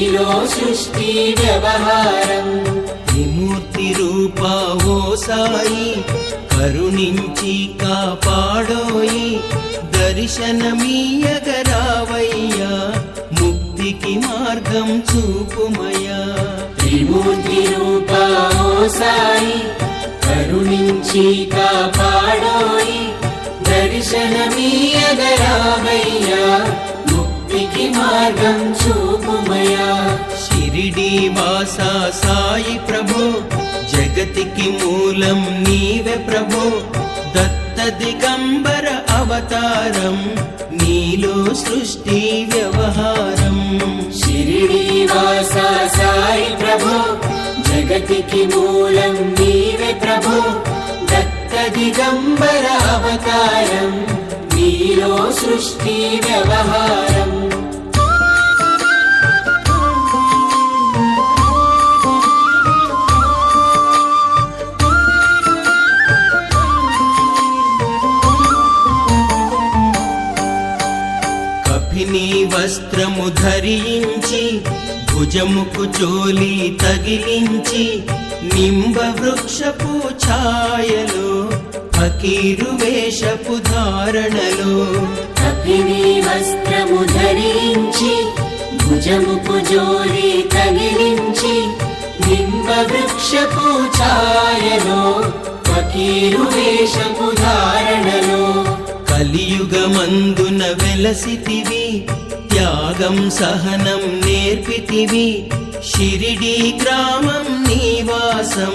నీలో సృష్టి వ్యవహారం. త్రిమూర్తి రూపా ఓ సాయి కరుణించి కాపాడోయి దర్శనమీయగరావయ్యా ముక్తికి మార్గం చూపుమయ్యా. త్రిమూర్తి రూపా ఓ సాయి కరుణించి కాపాడోయి దర్శనమీయగరావయ్యా ముక్తికి మార్గం చూపుమయా. షిరిడి వాసా సాయి ప్రభు జగతికి మూలం నీవే ప్రభు. దత్త దిగంబర అవతారం నీలో సృష్టి వ్యవహారం. షిరిడి వాస సాయి ప్రభు జగతికి మూలం నీవే ప్రభు. దత్త దిగంబర అవతారం నీలో సృష్టి వ్యవహారం. కపిని వస్త్రము ధరించి భుజముకు చోలి తగిలించి నింబ వృక్షపు ఛాయలో ఫకీరు వేషపు ధారణలో కపిని వస్త్రము ధరించి భుజముకు జోలి తగిలించి నింబ వృక్షపు ఛాయలో ఫకీరు వేషపు ధారణలో. కలియుగమందున వెలసితివి త్యాగం సహనం నేర్పితివి షిరిడి గ్రామం నీవాసం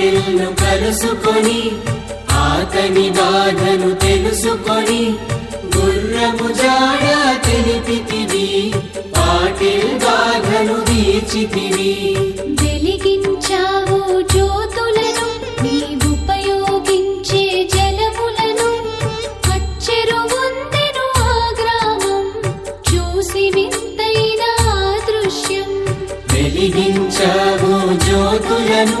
పాటిల్ను కలుసుకొని ఆతని బాధను తెలుసుకొని గుర్రము జాడ తెలిపితివి పాటిల్ బాధను తీర్చితివి. వెలిగించావు జ్యోతులను నీవుపయోగించే జలములను అచ్చెరు ఉందెను ఆ గ్రామం చూసి వింతైన దృశ్యం. వెలిగించావు జ్యోతులను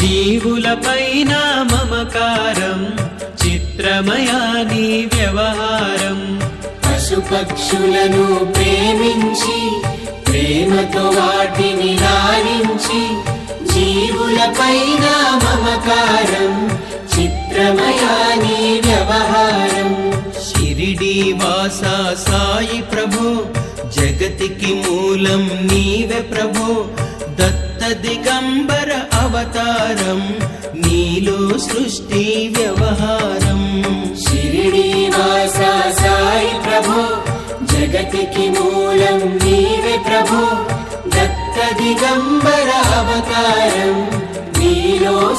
జీవులపైన మమకారం చిత్రమయా నీ వ్యవహారం. పశుపక్షులను ప్రేమించి ప్రేమతో వాటిని లాలించి జీవులపైన మమకారం చిత్రమయా నీ వ్యవహారం. షిరిడి వాస సాయి ప్రభో జగతికి మూలం నీవే ప్రభో. దత్త దిగంబర అవతారం నీలో సృష్టి వ్యవహారం. షిరిడి వాస సాయి ప్రభో జగతికి మూలం నీవే ప్రభో. దత్త దిగంబర అవతారం నీలో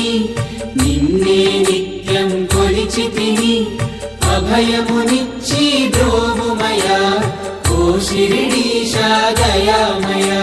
తిని నిన్నే నిత్యం కొలిచి తిని అభయమునిచ్చి ద్రోవుమయా ఓ శిరిడీశా దయామయా.